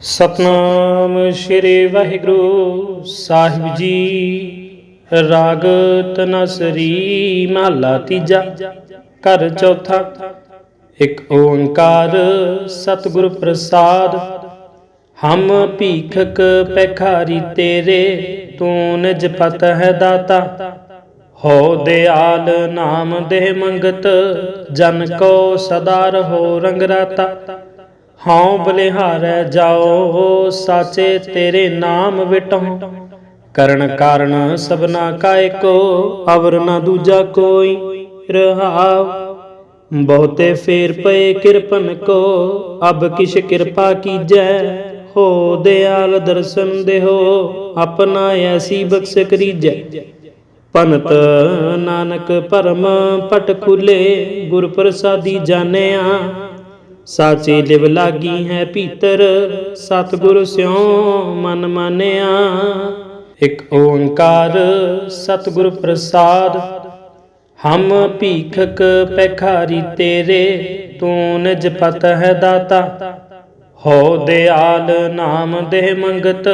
ਸਤਨਾਮ ਸ੍ਰੀ ਵਾਹਿਗੁਰੂ ਸਾਹਿਬ ਜੀ। ਰਾਗ ਤਨਸਰੀ ਮਹਲਾ ਤੀਜਾ, ਘਰ ਚੌਥਾ। ਇੱਕ ਓੰਕਾਰ ਸਤਿਗੁਰ ਪ੍ਰਸਾਦ। ਹਮ ਭੀਖਕ ਪੈਖਾਰੀ ਤੇਰੇ, ਤੂੰ ਨਿਜ ਪਤ ਹੈ ਦਾਤਾ। ਹੋ ਦਿਆਲ ਨਾਮ ਦੇਹ ਮੰਗਤ, ਜਨ ਕੋ ਸਦਾ ਰਹੋ ਰੰਗ ਰਾਤਾ। ਹਉ ਬਲਿਹਾਰੈ ਜਾਓ, ਸਾਚੇ ਤੇਰੇ ਨਾਮ ਵਿਟਹੁ। ਕਰਨ ਕਾਰਨ ਸਭਨਾ ਕਾ ਏਕੋ ਅਵਰ ਨਾ ਦੂਜਾ ਕੋਈ ਰਹਾਉ। ਬਹੁਤੇ ਫੇਰ ਪਏ ਕਿਰਪਨ ਕੋ, ਅਬ ਕਿਛ ਕਿਰਪਾ ਕੀਜੈ। ਹੋ ਦਿਆਲ ਦਰਸ਼ਨ ਦੇਹੋ, ਆਪਣਾ ਐਸੀ ਬਖਸ਼ ਕਰੀਜੈ। ਪਨਤ ਨਾਨਕ ਪਰਮ ਪਟ ਖੁਲੇ ਗੁਰ ਪ੍ਰਸਾਦੀ ਜਾਣਿਆ। ਸਾਚੇ ਲਿਵ ਲਾਗੀ ਹੈ ਭੀਤਰ ਸਤਿਗੁਰ ਸਿਉ ਮਨ ਮਾਨਿਆ। ਇਕ ਓੰਕਾਰ ਸਤਿਗੁਰ ਪ੍ਰਸਾਦ, ਹਮ ਭੀਖਕ ਪੈਖਾਰੀ ਤੇਰੇ, ਤੂੰ ਨਿਜ ਪਤ ਹੈ ਦਾਤਾ। ਹੋ ਦਿਆਲ ਨਾਮ ਦੇਹ ਮੰਗਤ,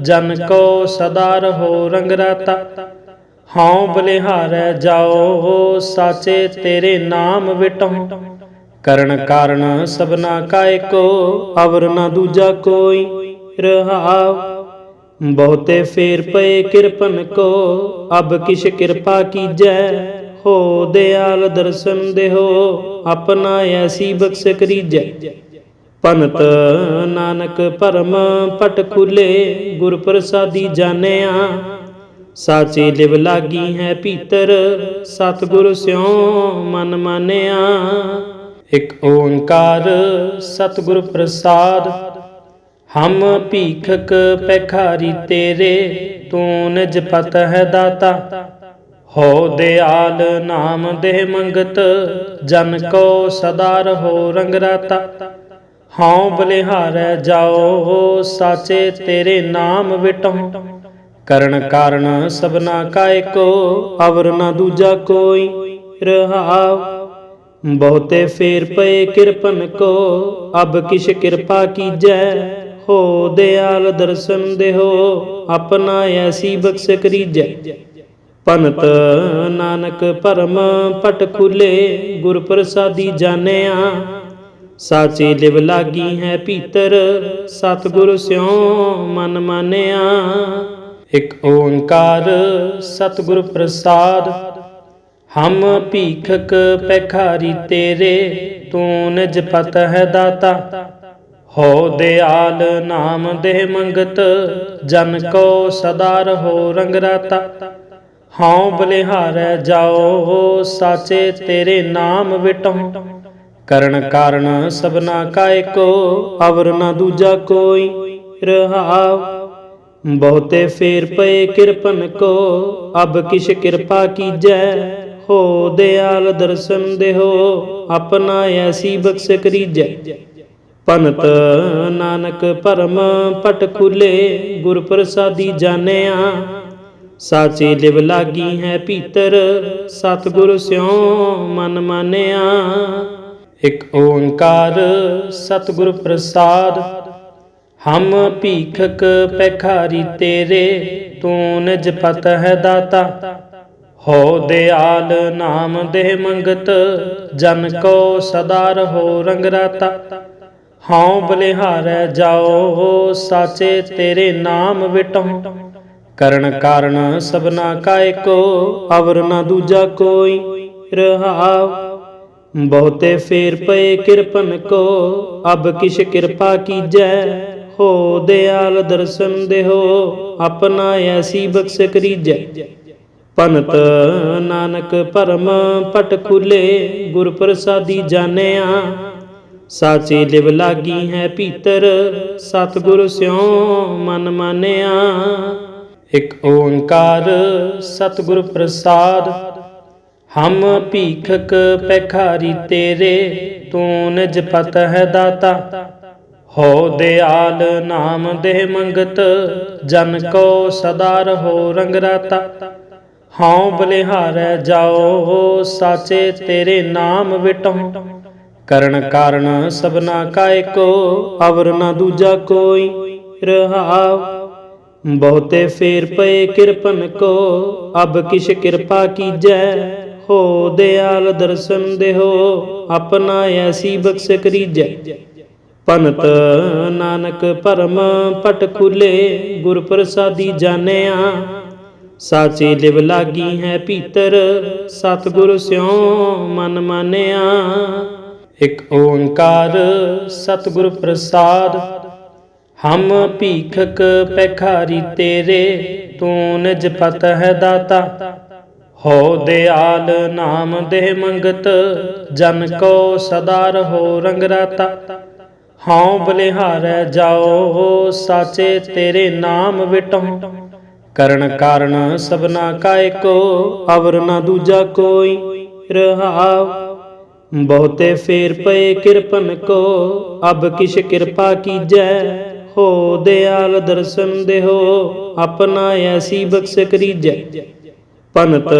ਜਨ ਕੋ ਸਦਾ ਰਹੋ ਰੰਗ ਰਾਤਾ। ਹਉ ਬਲਿਹਾਰੈ ਜਾਓ, ਸਾਚੇ ਤੇਰੇ ਨਾਮ ਵਿਟਹੁ। ਕਰਨ ਕਾਰਨ ਸਭਨਾ ਕਾ ਏਕੋ ਅਵਰ ਨਾ ਦੂਜਾ ਕੋਈ ਰਹਾਉ। ਬਹੁਤੇ ਫੇਰ ਪਏ ਕਿਰਪਨ ਕੋ, ਅਬ ਕਿਛ ਕਿਰਪਾ ਕੀਜੈ, ਹੋ ਦਿਆਲ ਦਰਸ਼ਨ ਦੇਹੋ, ਆਪਣਾ ਐਸੀ ਬਖਸ਼ ਕਰੀਜੈ। ਪਨਤ ਨਾਨਕ ਪਰਮ ਪਟ ਖੁਲੇ, ਗੁਰ ਪ੍ਰਸਾਦੀ ਜਾਣਿਆ। ਸਾਚੇ ਲਿਵ ਲਾਗੀ ਹੈ ਪੀਤਰ, ਸਤਿਗੁਰ ਸਿਉ ਮਨ ਮਾਨਿਆ। ਇਕ ਓੰਕਾਰ ਸਤਿਗੁਰ ਪ੍ਰਸਾਦ, ਹਮ ਭੀਖਕ ਪੈਖਾਰੀ ਤੇਰੇ, ਤੂੰ ਨਿਜ ਪਤ ਹੈ ਦਾਤਾ। ਹੋ ਦਿਆਲ ਨਾਮ ਦੇਹ ਮੰਗਤ, ਜਨ ਕੋ ਸਦਾ ਰਹੋ ਰੰਗ ਰਾਤਾ। ਹਉ ਬਲਿਹਾਰੈ ਜਾਓ ਸਾਚੇ ਤੇਰੇ ਨਾਮ ਵਿਟਹੁ। ਕਰਨ ਕਾਰਨ ਸਭਨਾ ਕਾ ਏਕੋ ਅਵਰ ਨਾ ਦੂਜਾ ਕੋਈ ਰਹਾਉ। ਬਹੁਤੇ ਫੇਰ ਪਏ ਕਿਰਪਨ ਕੋ, ਅਬ ਕਿਛ ਕਿਰਪਾ ਕੀਜੈ, ਹੋ ਦਿਆਲ ਦਰਸ਼ਨ ਦੇਹੋ, ਆਪਣਾ ਐਸੀ ਬਖਸ਼ ਕਰੀਜੈ। ਪਨਤ ਨਾਨਕ ਪਰਮ ਪਟ ਖੁਲੇ ਗੁਰ ਪ੍ਰਸਾਦੀ ਜਾਣਿਆ, ਸਾਚੇ ਲਿਵ ਲਾਗੀ ਹੈ ਪੀਤਰ, ਸਤਿਗੁਰ ਸਿਉ ਮਨ ਮਾਨਿਆ। ਇਕ ਓੰਕਾਰ ਸਤਿਗੁਰ ਪ੍ਰਸਾਦ ਹਮ ਭੀਖਕ ਪੈਖਾਰੀ ਤੇਰੇ, ਤੂੰ ਨਿਜ ਪਤ ਹੈ ਦਾਤਾ। ਹੋ ਦਿਆਲ ਨਾਮ ਦੇਹ ਮੰਗਤ, ਜਨ ਕੋ ਸਦਾ ਰਹੋ ਰੰਗ ਰਾਤਾ। ਹਉ ਬਲਿਹਾਰੈ ਜਾਓ, ਸਾਚੇ ਤੇਰੇ ਨਾਮ ਵਿਟਹੁ। ਕਰਨ ਕਾਰਨ ਸਭਨਾ ਕਾ ਏਕੋ ਅਵਰ ਨਾ ਦੂਜਾ ਕੋਈ ਰਹਾਉ। ਬਹੁਤੇ ਫੇਰ ਪਏ ਕਿਰਪਨ ਕੋ, ਅਬ ਕਿਛ ਕਿਰਪਾ ਕੀਜੈ। ਹੋ, ਦਿਆਲ ਦਰਸ਼ਨ ਦੇਹੋ, ਆਪਣਾ ਐਸੀ ਬਖਸ਼ ਕਰੀਜੈ। ਪਨਤ ਨਾਨਕ ਪਰਮ ਪਟ ਖੁਲੇ ਗੁਰ ਪ੍ਰਸਾਦੀ ਜਾਣਿਆ। ਸਾਚੇ ਲਿਵ ਲਾਗੀ ਹੈ ਭੀਤਰ, ਸਤਿਗੁਰ ਸਿਉ ਮਨ ਮਾਨਿਆ। ਇਕ ਓੰਕਾਰ ਸਤਿਗੁਰ ਪ੍ਰਸਾਦ, ਹਮ ਭੀਖਕ ਪੈਖਾਰੀ ਤੇਰੇ, ਤੂੰ ਨਿਜ ਪਤ ਹੈ ਦਾਤਾ। ਹੋ ਦਿਆਲ ਨਾਮ ਦੇਹ ਮੰਗਤ, ਜਨ ਕੋ ਸਦਾ ਰਹੋ ਰੰਗ ਰਾਤਾ। ਹਉ ਬਲਿਹਾਰੈ ਜਾਓ, ਸਾਚੇ ਤੇਰੇ ਨਾਮ ਵਿਟਹੁ। ਕਰਨ ਕਾਰਨ ਸਭਨਾ ਕਾ ਏਕੋ, ਅਵਰ ਨਾ ਦੂਜਾ ਕੋਈ ਰਹਾਉ। ਬਹੁਤੇ ਫੇਰ ਪਏ ਕਿਰਪਨ ਕੋ, ਅਬ ਕਿਛ ਕਿਰਪਾ ਕੀਜੈ। ਹੋ ਦਿਆਲ ਦਰਸ਼ਨ ਦੇਹੋ, ਆਪਣਾ ਐਸੀ ਬਖਸ਼ ਕਰੀਜੈ। ਪਨਤ ਨਾਨਕ ਪਰਮ ਪਟ ਖੁਲੇ ਗੁਰ ਪ੍ਰਸਾਦੀ ਜਾਣਿਆ। ਸਾਚੇ ਲਿਵ ਲਾਗੀ ਹੈ ਭੀਤਰ, ਸਤਿਗੁਰ ਸਿਉ ਮਨ ਮਾਨਿਆ। ਇਕ ਓੰਕਾਰ ਸਤਿਗੁਰ ਪ੍ਰਸਾਦ, ਹਮ ਭੀਖਕ ਪੈਖਾਰੀ ਤੇਰੇ, ਤੂੰ ਨਿਜ ਪਤ ਹੈ ਦਾਤਾ। ਹੋ ਦਿਆਲ ਨਾਮ ਦੇ ਮੰਗਤ, ਜਨ ਕੋ ਸਦਾ ਰਹੋ ਰੰਗ ਰਾਤਾ। ਹਉ ਬਲਿਹਾਰੈ ਜਾਓ, ਸਾਚੇ ਤੇਰੇ ਨਾਮ ਵਿਟਹੁ। ਕਰਨ ਕਾਰਨ ਸਭਨਾ ਕਾ ਏਕੋ ਅਵਰ ਨਾ ਦੂਜਾ ਕੋਈ ਰਹਾਉ। ਬਹੁਤੇ ਫੇਰ ਪਏ ਕਿਰਪਨ ਕੋ, ਅਬ ਕਿਛ ਕਿਰਪਾ ਕੀਜੈ। ਹੋ ਦਿਆਲ ਦਰਸ਼ਨ ਦੇਹੋ, ਆਪਣਾ ਐਸੀ ਬਖਸ਼ ਕਰੀਜੈ। ਪੰਤ ਨਾਨਕ ਪਰਮ ਪਟ ਖੁਲੇ ਗੁਰ ਪ੍ਰਸਾਦੀ ਜਾਣਿਆ। ਸਾਚੀ ਲਿਵ ਲਾਗੀ ਹੈ ਭੀਤਰ ਸਤਿਗੁਰ ਸਿਉ ਮਨ ਮਾਨਿਆ। ਇਕ ਓੰਕਾਰ ਸਤਿਗੁਰ ਪ੍ਰਸਾਦ, ਹਮ ਭੀਖਕ ਪੈਖਾਰੀ ਤੇਰੇ, ਤੂੰ ਨਿਜ ਪਤ ਹੈ ਦਾਤਾ। ਹੋ ਦਿਆਲ ਨਾਮ ਦੇ ਮੰਗਤ, ਜਨ ਕੋ ਸਦਾ ਰਹੋ ਰੰਗ ਰਾਤਾ। ਹਉ ਬਲਿਹਾਰੈ ਜਾਓ, ਸਾਚੇ ਤੇਰੇ ਨਾਮ ਵਿਟੋ ਕਰਨ ਕਾਰਨ ਸਭਨਾ ਕਾ ਏਕੋ ਅਵਰ ਨਾ ਦੂਜਾ ਕੋਈ ਰਹਾਉ। ਬਹੁਤੇ ਫੇਰ ਪਏ ਕਿਰਪਨ ਕੋ, ਅਬ ਕਿਛ ਕਿਰਪਾ ਕੀਜੈ, ਹੋ ਦਿਆਲ ਦਰਸ਼ਨ ਦੇਹੋ, ਆਪਣਾ ਐਸੀ ਬਖਸ਼ ਕਰੀਜੈ। ਪੰਤ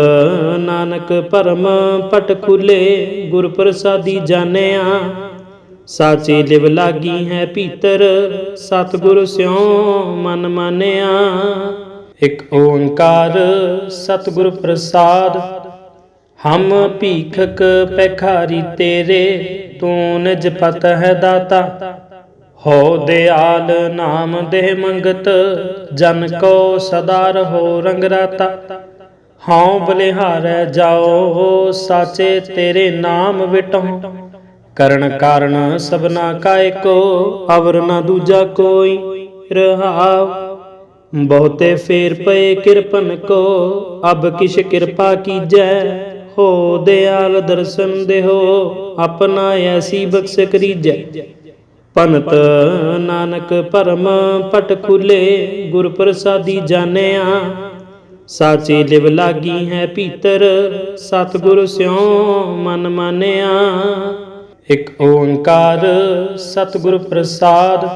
ਨਾਨਕ ਪਰਮ ਪਟ ਖੁਲੇ, ਗੁਰ ਪ੍ਰਸਾਦੀ ਜਾਣਿਆ। ਸਾਚੀ ਲਿਵ ਲਾਗੀ ਹੈ ਪੀਤਰ, ਸਤਿਗੁਰ ਸਿਉ ਮਨ ਮਾਨਿਆ। ਇਕ ਓੰਕਾਰ ਸਤਿਗੁਰ ਪ੍ਰਸਾਦ, ਹਮ ਭੀਖਕ ਪੈਖਾਰੀ ਤੇਰੇ, ਤੂੰ ਨਿਜ ਪਤ ਹੈ ਦਾਤਾ। ਹੋ ਦਿਆਲ ਨਾਮ ਦੇ ਮੰਗਤ, ਜਨ ਕੋ ਸਦਾ ਰਹੋ ਰੰਗ ਰਾਤਾ। ਹਉ ਬਲਿਹਾਰੈ ਜਾਓ, ਸਾਚੇ ਤੇਰੇ ਨਾਮ ਵਿਟੋ ਕਰਨ ਕਾਰਨ ਸਭਨਾ ਕਾ ਏਕੋ ਅਵਰ ਨਾ ਦੂਜਾ ਕੋਈ ਰਹਾਉ। ਬਹੁਤੇ ਫੇਰ ਪਏ ਕਿਰਪਨ ਕੋ, ਅਬ ਕਿਛ ਕਿਰਪਾ ਕੀਜੈ, ਹੋ ਦਿਆਲ ਦਰਸ਼ਨ ਦੇਹੋ, ਆਪਣਾ ਐਸੀ ਬਖਸ਼ ਕਰੀਜੈ। ਪੰਤ ਨਾਨਕ ਪਰਮ ਪਟ ਖੁਲੇ ਗੁਰ ਪ੍ਰਸਾਦੀ ਜਾਣਿਆ, ਸਾਚੀ ਲਿਵ ਲਾਗੀ ਹੈ ਪੀਤਰ, ਸਤਿਗੁਰ ਸਿਉ ਮਨ ਮਾਨਿਆ। ਇਕ ਓੰਕਾਰ ਸਤਿਗੁਰ ਪ੍ਰਸਾਦ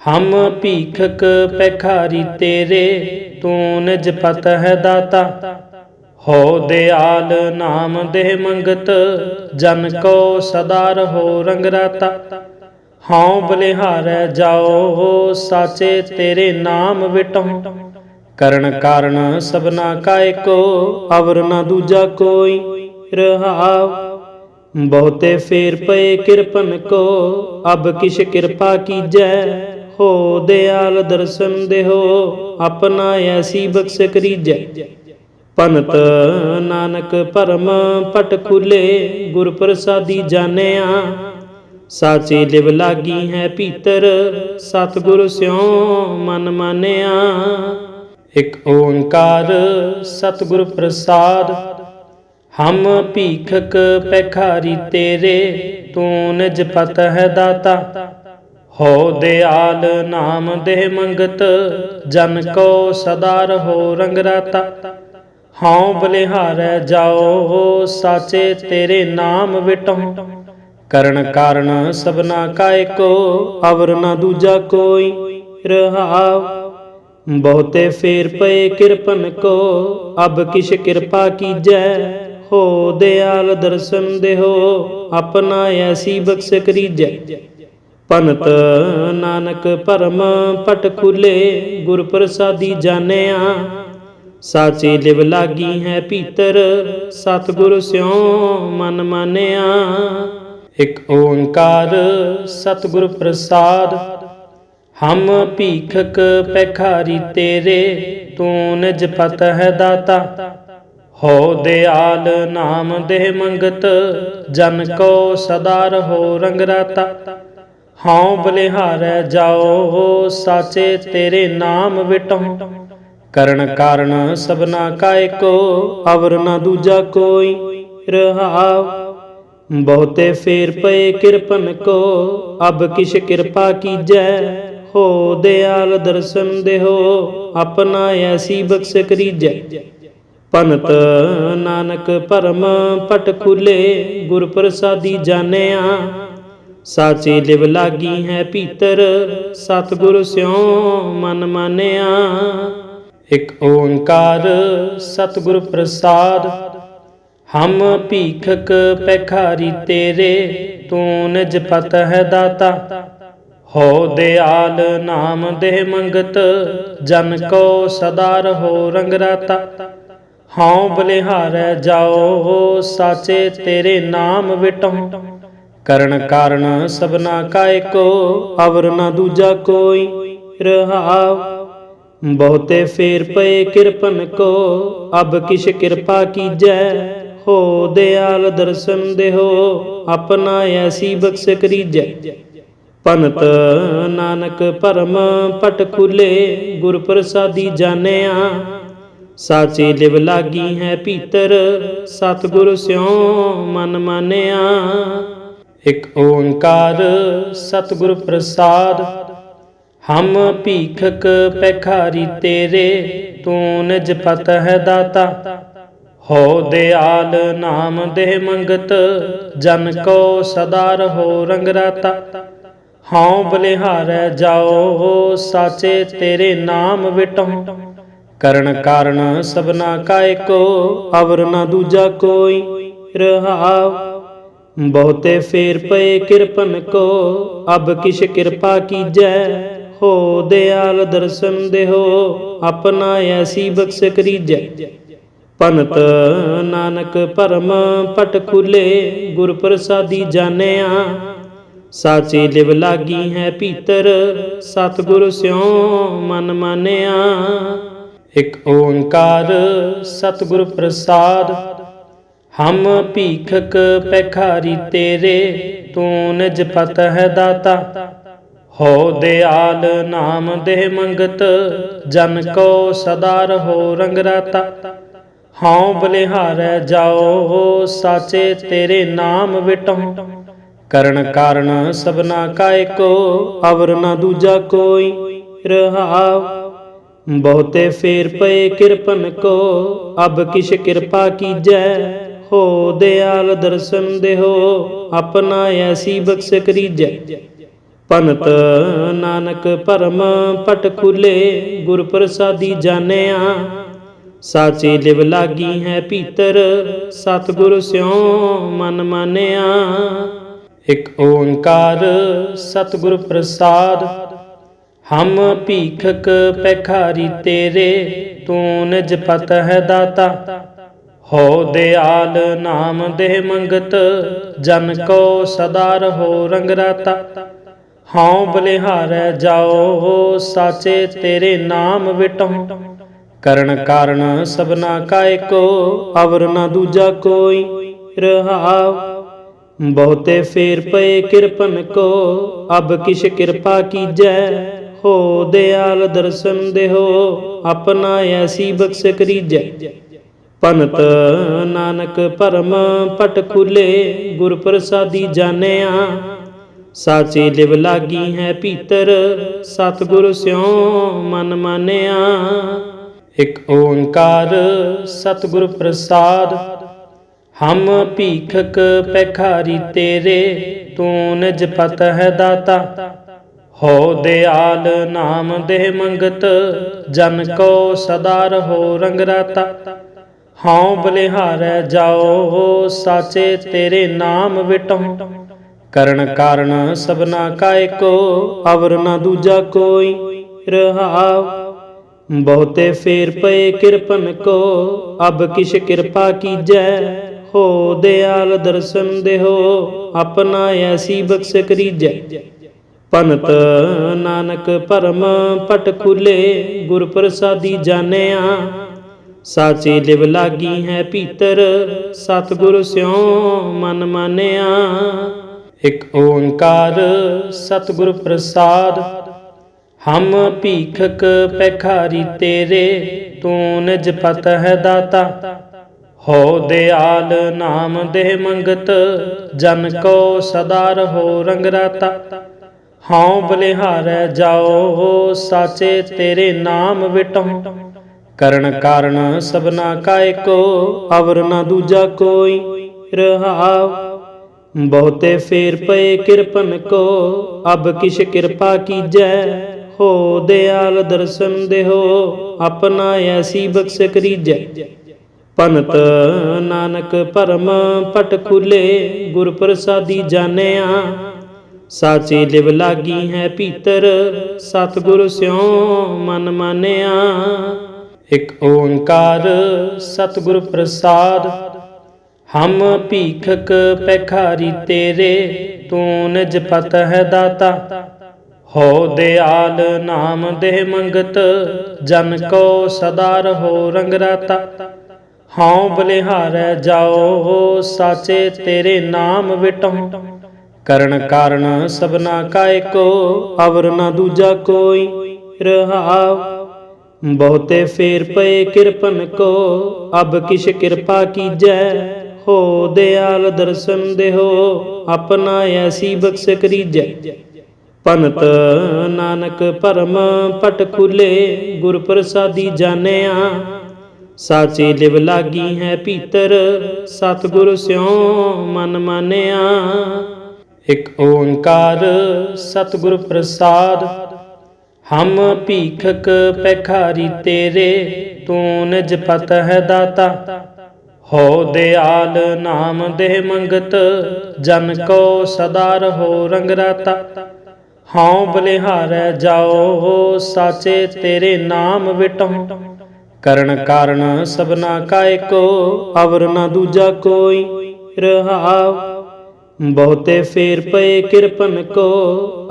ਹਮ ਭੀਖਕ ਪੈਖਾਰੀ ਤੇਰੇ, ਤੂੰ ਨਿਜ ਪਤ ਹੈ ਦਾਤਾ। ਹੋ ਦਿਆਲ ਨਾਮ ਦੇ ਮੰਗਤ, ਜਨ ਕੋ ਸਦਾ ਰਹੋ ਰੰਗ ਰਾਤਾ। ਹਉ ਬਲਿਹਾਰੈ ਜਾਓ, ਸਾਚੇ ਤੇਰੇ ਨਾਮ ਵਿਟੋ ਕਰਨ ਕਾਰਨ ਸਭਨਾ ਕਾ ਏਕੋ ਅਵਰ ਨਾ ਦੂਜਾ ਕੋਈ ਰਹਾਉ। ਬਹੁਤੇ ਫੇਰ ਪਏ ਕਿਰਪਨ ਕੋ, ਅਬ ਕਿਛ ਕਿਰਪਾ ਕੀਜੈ। ਹੋ ਦਿਆਲ ਦਰਸ਼ਨ ਦੇਹੋ, ਆਪਣਾ ਐਸੀ ਬਖਸ਼ ਕਰੀਜੈ। ਪੰਤ ਨਾਨਕ ਪਰਮ ਪਟ ਖੁਲੇ, ਗੁਰ ਪ੍ਰਸਾਦੀ ਜਾਣਿਆ। ਸਾਚੀ ਲਿਵ ਲਾਗੀ ਹੈ ਭੀਤਰ, ਸਤਿਗੁਰ ਸਿਉ ਮਨ ਮਾਨਿਆ। ਇਕ ਓੰਕਾਰ ਸਤਿਗੁਰ ਪ੍ਰਸਾਦ, ਹਮ ਭੀਖਕ ਪੈਖਾਰੀ ਤੇਰੇ, ਤੂੰ ਨਿਜ ਪਤ ਹੈ ਦਾਤਾ। ਹੋ ਦਿਆਲ ਨਾਮ ਦੇ ਮੰਗਤ, ਜਨ ਕੋ ਸਦਾ ਰਹੋ ਰੰਗ ਰਾਤਾ। ਹਉ ਬਲਿਹਾਰੈ ਜਾਓ, ਸਾਚੇ ਤੇਰੇ ਨਾਮ ਵਿਟੋ ਕਰਨ ਕਾਰਨ ਸਭਨਾ ਕਾ ਏਕੋ ਅਵਰ ਨਾ ਦੂਜਾ ਕੋਈ ਰਹਾਉ। ਬਹੁਤੇ ਫੇਰ ਪਏ ਕਿਰਪਨ ਕੋ, ਅਬ ਕਿਛ ਕਿਰਪਾ ਕੀਜੈ। ਹੋ ਦਿਆਲ ਦਰਸ਼ਨ ਦੇਹੋ, ਆਪਣਾ ਐਸੀ ਬਖਸ਼ ਕਰੀਜੈ। ਪੰਤ ਨਾਨਕ ਪਰਮ ਪਟ ਖੁਲੇ ਗੁਰ ਪ੍ਰਸਾਦੀ ਜਾਣਿਆ। ਸਾਚੀ ਲਿਵ ਲਾਗੀ ਹੈ ਭੀਤਰ ਸਤਿਗੁਰ ਸਿਉ ਮਨ ਮਾਨਿਆ। ਇਕ ਓੰਕਾਰ ਸਤਿਗੁਰ ਪ੍ਰਸਾਦ, ਹਮ ਭੀਖਕ ਪੈਖਾਰੀ ਤੇਰੇ, ਤੂੰ ਨਿਜ ਪਤ ਹੈ ਦਾਤਾ। ਹੋ ਦਿਆਲ ਨਾਮ ਦੇ ਮੰਗਤ, ਜਨ ਕੋ ਸਦਾ ਰਹੋ ਰੰਗ ਰਾਤਾ। ਹਉ ਬਲਿਹਾਰੈ ਜਾਓ, ਸਾਚੇ ਤੇਰੇ ਨਾਮ ਵਿਟੋ ਕਰਨ ਕਾਰਨ ਸਭਨਾ ਕਾ ਏਕੋ, ਅਵਰ ਨਾ ਦੂਜਾ ਕੋਈ ਰਹਾਉ। ਬਹੁਤੇ ਫੇਰ ਪਏ ਕਿਰਪਨ ਕੋ, ਅਬ ਕਿਛ ਕਿਰਪਾ ਕੀਜੈ। ਹੋ ਦਿਆਲ ਦਰਸ਼ਨ ਦੇਹੋ, ਆਪਣਾ ਐਸੀ ਬਖਸ਼ ਕਰੀਜੈ। ਪੰਤ ਨਾਨਕ ਪਰਮ ਪਟ ਖੁਲੇ ਗੁਰ ਪ੍ਰਸਾਦੀ ਜਾਣਿਆ। ਸਾਚੀ ਲਿਵ ਲਾਗੀ ਹੈ ਭੀਤਰ ਸਤਿਗੁਰ ਸਿਉ ਮਨ ਮਾਨਿਆ। ਇਕ ਓੰਕਾਰ ਸਤਿਗੁਰ ਪ੍ਰਸਾਦ, ਹਮ ਭੀਖਕ ਪੈਖਾਰੀ ਤੇਰੇ, ਤੂੰ ਨਿਜ ਪਤ ਹੈ ਦਾਤਾ। ਹੋ ਦਿਆਲ ਨਾਮ ਦੇ ਮੰਗਤ, ਜਨ ਕੋ ਸਦਾ ਰਹੋ ਰੰਗ ਰਾਤਾ। ਹਉ ਬਲਿਹਾਰੈ ਜਾਓ, ਸਾਚੇ ਤੇਰੇ ਨਾਮ ਵਿਟਹੁ। ਕਰਨ ਕਾਰਨ ਸਭਨਾ ਕਾਇ ਕੋ, ਅਵਰ ਨਾ ਦੂਜਾ ਕੋਈ ਰਹਾਉ। ਬਹੁਤੇ ਫੇਰ ਪਏ ਕਿਰਪਨ ਕੋ, ਅਬ ਕਿਛ ਕਿਰਪਾ ਕੀਜੈ, ਹੋ ਦਿਆਲ ਦਰਸ਼ਨ ਦੇਹੋ, ਆਪਣਾ ਐਸੀ ਬਖਸ਼ ਕਰੀਜੈ। ਪੰਤ ਨਾਨਕ ਪਰਮ ਪਟ ਖੁਲੇ ਗੁਰ ਪ੍ਰਸਾਦੀ ਜਾਣਿਆ। ਸਾਚੀ ਲਿਵ ਲਾਗੀ ਹੈ ਭੀਤਰ, ਸਤਿਗੁਰ ਸਿਉ ਮਨ ਮਾਨਿਆ। ਇਕ ਓੰਕਾਰ ਸਤਿਗੁਰ ਪ੍ਰਸਾਦ, ਹਮ ਭੀਖਕ ਪੈਖਾਰੀ ਤੇਰੇ, ਤੂੰ ਨਿਜ ਪਤ ਹੈ ਦਾਤਾ। ਹੋ ਦਿਆਲ ਨਾਮ ਦੇਹ ਮੰਗਤ, ਜਨ ਕੋ ਸਦਾ ਰਹੋ ਰੰਗ ਰਾਤਾ। ਹਉ ਬਲਿਹਾਰੈ ਜਾਓ ਸਾਚੇ ਤੇਰੇ ਨਾਮ ਵਿਟਹੁ। ਕਰਨ ਕਾਰਨ ਸਭਨਾ ਕਾਇ ਕੋ, ਅਵਰ ਨ ਦੂਜਾ ਕੋਈ ਰਹਾਉ। ਬਹੁਤੇ ਫੇਰ ਪਏ ਕਿਰਪਨ ਕੋ, ਅਬ ਕਿਛ ਕਿਰਪਾ ਕੀਜੈ, ਹੋ ਦਿਆਲ ਦਰਸ਼ਨ ਦੇਹੋ, ਆਪਣਾ ਐਸੀ ਬਖਸ਼ ਕਰੀਜੈ। ਪੰਤ ਨਾਨਕ ਪਰਮ ਪਟ ਖੁਲੇ ਗੁਰ ਪ੍ਰਸਾਦੀ ਜਾਣਿਆ, ਸਾਚੀ ਲਿਵ ਲਾਗੀ ਹੈ ਪੀਤਰ, ਸਤਿਗੁਰ ਸਿਉ ਮਨ ਮਾਨਿਆ। ਇਕ ਓੰਕਾਰ ਸਤਿਗੁਰ ਪ੍ਰਸਾਦ ਹਮ ਭੀਖਕ ਪੈਖਾਰੀ ਤੇਰੇ, ਤੂੰ ਨਿਜ ਪਤ ਹੈ ਦਾਤਾ। ਹੋ ਦਿਆਲ ਨਾਮ ਦੇਹ ਮੰਗਤ, ਜਨ ਕੋ ਸਦਾ ਰਹੋ ਰੰਗ ਰਾਤਾ। ਹਉ ਬਲਿਹਾਰੈ ਜਾਓ, ਸਾਚੇ ਤੇਰੇ ਨਾਮ ਵਿਟਹੁ। ਕਰਨ ਕਾਰਨ ਸਭਨਾ ਕਾਇ ਕੋ, ਅਵਰ ਨਾ ਦੂਜਾ ਕੋਈ ਰਹਾਉ। ਬਹੁਤੇ ਫੇਰ ਪਏ ਕਿਰਪਨ ਕੋ, ਅਬ ਕਿਛ ਕਿਰਪਾ ਕੀਜੈ। ਹੋ ਦਿਆਲ ਦਰਸ਼ਨ ਦੇਹੋ, ਆਪਣਾ ਐਸੀ ਬਖਸ਼ ਕਰੀਜੈ। ਪੰਤ ਨਾਨਕ ਪਰਮ ਪਟ ਖੁਲੇ ਗੁਰ ਪ੍ਰਸਾਦੀ ਜਾਣਿਆ। ਸਾਚੀ ਲਿਵ ਲਾਗੀ ਹੈ ਭੀਤਰ, ਸਤਿਗੁਰ ਸਿਉ ਮਨ ਮਾਨਿਆ। ਇਕ ਓੰਕਾਰ ਸਤਿਗੁਰ ਪ੍ਰਸਾਦ, ਹਮ ਭੀਖਕ ਪੈਖਾਰੀ ਤੇਰੇ, ਤੂੰ ਨਿਜ ਪਤ ਹੈ ਦਾਤਾ। ਹੋ ਦਿਆਲ ਨਾਮ ਦੇਹ ਮੰਗਤ, ਜਨ ਕੋ ਸਦਾ ਰਹੋ ਰੰਗ ਰਾਤਾ। ਹਉ ਬਲਿਹਾਰੈ ਜਾਓ, ਸਾਚੇ ਤੇਰੇ ਨਾਮ ਵਿਟਹੁ। ਕਰਨ ਕਾਰਨ ਸਭਨਾ ਕਾਇ ਕੋ, ਅਵਰ ਨ ਦੂਜਾ ਕੋਈ ਰਹਾਉ। ਬਹੁਤੇ ਫੇਰ ਪਏ ਕਿਰਪਨ ਕੋ, ਅਬ ਕਿਛ ਕਿਰਪਾ ਕੀਜੈ। ਹੋ ਦਿਆਲ ਦਰਸ਼ਨ ਦੇਹੋ, ਆਪਣਾ ਐਸੀ ਬਖਸ਼ ਕਰੀਜੈ। ਪੰਤ ਨਾਨਕ ਪਰਮ ਪਟ ਖੁਲੇ ਗੁਰ ਪ੍ਰਸਾਦੀ ਜਾਣਿਆ। ਸਾਚੀ ਲਿਵ ਲਾਗੀ ਹੈ ਭੀਤਰ, ਸਤਿਗੁਰ ਸਿਉ ਮਨ ਮਾਨਿਆ। ਇਕ ਓੰਕਾਰ ਸਤਿਗੁਰ ਪ੍ਰਸਾਦ, ਹਮ ਭੀਖਕ ਪੈਖਾਰੀ ਤੇਰੇ, ਤੂੰ ਨਿਜ ਪਤ ਹੈ ਦਾਤਾ। ਹੋ ਦਿਆਲ ਨਾਮ ਦੇ ਮੰਗਤ, ਜਨ ਕੋ ਸਦਾ ਰਹੋ ਰੰਗ ਰਾਤਾ। ਹਉ ਬਲਿਹਾਰੈ ਜਾਓ, ਸਾਚੇ ਤੇਰੇ ਨਾਮ ਵਿਟਹੁ। ਕਰਨ ਕਾਰਨ ਸਭਨਾ ਕਾਇ ਕੋ, ਅਵਰ ਨ ਦੂਜਾ ਕੋਈ ਰਹਾਉ। ਬਹੁਤੇ ਫੇਰ ਪਏ ਕਿਰਪਨ ਕੋ, ਅਬ ਕਿਛ ਕਿਰਪਾ ਕੀਜੈ। ਹੋ ਦਿਆਲ ਦਰਸ਼ਨ ਦੇਹੋ, ਆਪਣਾ ਐਸੀ ਬਖਸ਼ ਕਰੀਜੈ। ਪੰਤ ਨਾਨਕ ਪਰਮ ਪਟ ਖੁਲੇ ਗੁਰ ਪ੍ਰਸਾਦੀ ਜਾਣਿਆ ਸਾਚੀ ਲਿਵ ਲਾਗੀ ਹੈ ਭੀਤਰ ਸਤਿਗੁਰ ਸਿਉ ਮਨ ਮਾਨਿਆ। ਇਕ ਓੰਕਾਰ ਸਤਿਗੁਰ ਪ੍ਰਸਾਦ, ਹਮ ਭੀਖਕ ਪੈਖਾਰੀ ਤੇਰੇ, ਤੂੰ ਨਿਜ ਪਤ ਹੈ ਦਾਤਾ। ਹੋ ਦਿਆਲ ਨਾਮ ਦੇ ਮੰਗਤ, ਜਨ ਕੋ ਸਦਾ ਰਹੋ ਰੰਗ ਰਾਤਾ। ਹਉ ਬਲਿਹਾਰੈ ਜਾਓ, ਸਾਚੇ ਤੇਰੇ ਨਾਮ ਵਿਟਹੁ। ਕਰਨ ਕਾਰਨ ਸਭਨਾ ਕਾਇ ਕੋ, ਅਵਰ ਨਾ ਦੂਜਾ ਕੋਈ ਰਹਾਉ। ਬਹੁਤੇ ਫੇਰ ਪਏ ਕਿਰਪਨ ਕੋ, ਅਬ ਕਿਛ ਕਿਰਪਾ ਕੀਜੈ, ਹੋ ਦਿਆਲ ਦਰਸ਼ਨ ਦੇਹੋ, ਆਪਣਾ ਐਸੀ ਬਖਸ਼ ਕਰੀਜੈ। ਭਨਤ ਨਾਨਕ ਭਰਮ ਪਟ ਖੁਲੇ, ਗੁਰ ਪ੍ਰਸਾਦੀ ਜਾਣਿਆ। ਸਾਚੀ ਲਿਵ ਲਾਗੀ ਹੈ ਪੀਤਰ, ਸਤਿਗੁਰ ਸਿਉ ਮਨ ਮਾਨਿਆ। ਇਕ ਓੰਕਾਰ ਸਤਿਗੁਰ ਪ੍ਰਸਾਦ, ਹਮ ਭੀਖਕ ਪੈਖਾਰੀ ਤੇਰੇ, ਤੂੰ ਨਿਜ ਪਤ ਹੈ ਦਾਤਾ। ਹੋ ਦਿਆਲ ਨਾਮ ਦੇਹ ਮੰਗਤ, ਜਨ ਕੋ ਸਦਾ ਰਹੋ ਰੰਗ ਰਾਤਾ। ਹਉ ਬਲਿਹਾਰੈ ਜਾਓ, ਸਾਚੇ ਤੇਰੇ ਨਾਮ ਵਿਟਹੁ। ਕਰਨ ਕਾਰਨ ਸਭਨਾ ਕਾਇ ਕੋ, ਅਵਰ ਨਾ ਦੂਜਾ ਕੋਈ ਰਹਾਉ। ਬਹੁਤੇ ਫੇਰ ਪਏ ਕਿਰਪਨ ਕੋ, ਅਬ ਕਿਛ ਕਿਰਪਾ ਕੀਜੈ, ਹੋ ਦਿਆਲ ਦਰਸ਼ਨ ਦੇਹੋ, ਆਪਣਾ ਐਸੀ ਬਖਸ਼ ਕਰੀਜੈ। ਭਨਤ ਨਾਨਕ ਭਰਮ ਪਟ ਖੁਲੇ ਗੁਰ ਪ੍ਰਸਾਦੀ ਜਾਣਿਆ, ਸਾਚੀ ਲਿਵ ਲਾਗੀ ਹੈ ਭੀਤਰ, ਸਤਿਗੁਰ ਸਿਉ ਮਨ ਮਾਨਿਆ। ਇੱਕ ਓੰਕਾਰ ਸਤਿਗੁਰ ਪ੍ਰਸਾਦ ਹਮ ਭੀਖਕ ਪੈਖਾਰੀ ਤੇਰੇ, ਤੂੰ ਨਿਜ ਪਤ ਹੈ ਦਾਤਾ। ਹੋ ਦਿਆਲ ਨਾਮ ਦੇਹ ਮੰਗਤ, ਜਨ ਕੋ ਸਦਾ ਰਹੋ ਰੰਗ ਰਾਤਾ। ਹਉ ਬਲਿਹਾਰੈ ਜਾਓ, ਸਾਚੇ ਤੇਰੇ ਨਾਮ ਵਿਟਹੁ। ਕਰਨ ਕਾਰਨ ਸਭਨਾ ਕਾਇ ਕੋ ਅਵਰ ਨਾ ਦੂਜਾ ਕੋਈ ਰਹਾਉ। ਬਹੁਤੇ ਫੇਰ ਪਏ ਕਿਰਪਨ ਕੋ,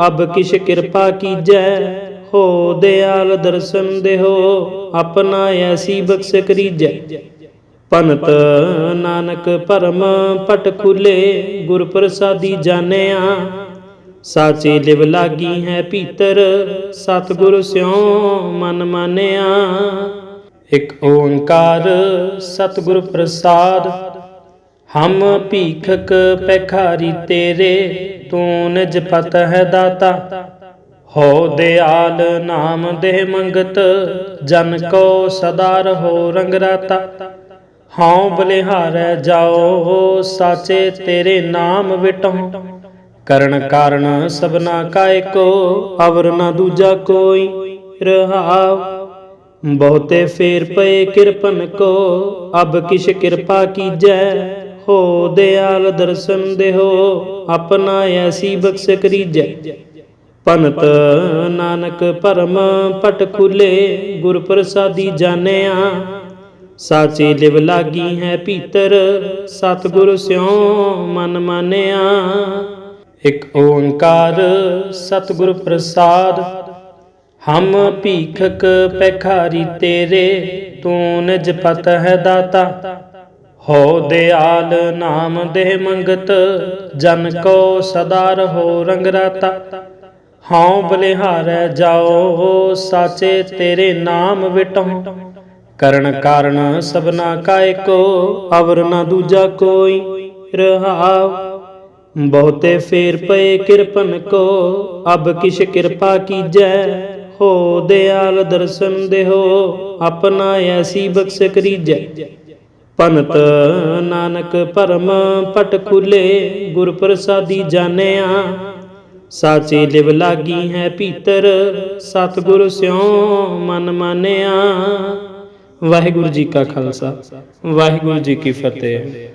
ਅਬ ਕਿਛ ਕਿਰਪਾ ਕੀਜੈ। ਹੋ, ਦਿਆਲ ਦਰਸ਼ਨ ਦੇਹੋ, ਆਪਣਾ ਐਸੀ ਬਖਸ਼ ਕਰੀਜੈ। ਭਨਤ ਨਾਨਕ ਭਰਮ ਪਟ ਖੁਲੇ ਗੁਰ ਪ੍ਰਸਾਦੀ ਜਾਣਿਆ। ਸਾਚੀ ਲਿਵ ਲਾਗੀ ਹੈ ਭੀਤਰ, ਸਤਿਗੁਰ ਸਿਉ ਮਨ ਮਾਨਿਆ। ਇਕ ਓੰਕਾਰ ਸਤਿਗੁਰ ਪ੍ਰਸਾਦ, ਹਮ ਭੀਖਕ ਪੈਖਾਰੀ ਤੇਰੇ, ਤੂੰ ਨਿਜ ਪਤ ਹੈ ਦਾਤਾ। ਹੋ ਦਿਆਲ ਨਾਮ ਦੇ ਮੰਗਤ, ਜਨ ਕੋ ਸਦਾ ਰਹੋ ਰੰਗ ਰਾਤਾ ਹਉ ਬਲਿਹਾਰੈ ਜਾਓ, ਸਾਚੇ ਤੇਰੇ ਨਾਮ ਵਿਟਹੁ। ਕਰਨ ਕਾਰਨ ਸਭਨਾ ਕਾਇ ਕੋ, ਅਵਰ ਨਾ ਦੂਜਾ ਕੋਈ ਰਹਾਉ। ਬਹੁਤੇ ਫੇਰ ਪਏ ਕਿਰਪਨ ਕੋ, ਅਬ ਕਿਛ ਕਿਰਪਾ ਕੀਜੈ। ਹੋ ਦਿਆਲ ਦਰਸ਼ਨ ਦੇਹੋ, ਆਪਣਾ ਐਸੀ ਬਖਸ਼ ਕਰੀਜੈ। ਭਨਤ ਨਾਨਕ ਭਰਮ ਪਟ ਖੁਲੇ, ਗੁਰ ਪ੍ਰਸਾਦੀ ਜਾਣਿਆ। ਸਾਚੀ ਲਿਵ ਲਾਗੀ ਹੈ ਪੀਤਰ, ਸਤਿਗੁਰ ਸਿਉ ਮਨ ਮਾਨਿਆ। ਇਕ ਓੰਕਾਰ ਸਤਿਗੁਰ ਪ੍ਰਸਾਦ, ਹਮ ਭੀਖਕ ਪੈਖਾਰੀ ਤੇਰੇ, ਤੂੰ ਨਿਜ ਪਤ ਹੈ ਦਾਤਾ। ਹੋ ਦਿਆਲ ਨਾਮ ਦੇ ਮੰਗਤ, ਜਨ ਕੋ ਸਦਾ ਰਹੋ ਰੰਗ ਰਾਤਾ। ਹਉ ਬਲਿਹਾਰੈ ਜਾਓ, ਸਾਚੇ ਤੇਰੇ ਨਾਮ ਵਿਟਹੁ। ਕਰਨ ਕਾਰਨ ਸਭਨਾ ਕਾਇ ਕੋ, ਅਵਰ ਨਾ ਦੂਜਾ ਕੋਈ ਰਹਾਉ। ਬਹੁਤੇ ਫੇਰ ਪਏ ਕਿਰਪਨ ਕੋ, ਅਬ ਕਿਛ ਕਿਰਪਾ ਕੀਜੈ। ਹੋ ਦਿਆਲ ਦਰਸ਼ਨ ਦੇਹੋ, ਆਪਣਾ ਐਸੀ ਬਖਸ਼ ਕਰੀਜੈ। ਭਨਤ ਨਾਨਕ ਭਰਮ ਪਟ ਖੁਲੇ ਗੁਰ ਪ੍ਰਸਾਦੀ ਜਾਣਿਆ। ਸਾਚੀ ਲਿਵ ਲਾਗੀ ਹੈ ਭੀਤਰ ਸਤਿਗੁਰ ਸਿਉ ਮਨ ਮਾਨਿਆ। ਵਾਹਿਗੁਰੂ ਜੀ ਕਾ ਖਾਲਸਾ, ਵਾਹਿਗੁਰੂ ਜੀ ਕੀ ਫਤਿਹ।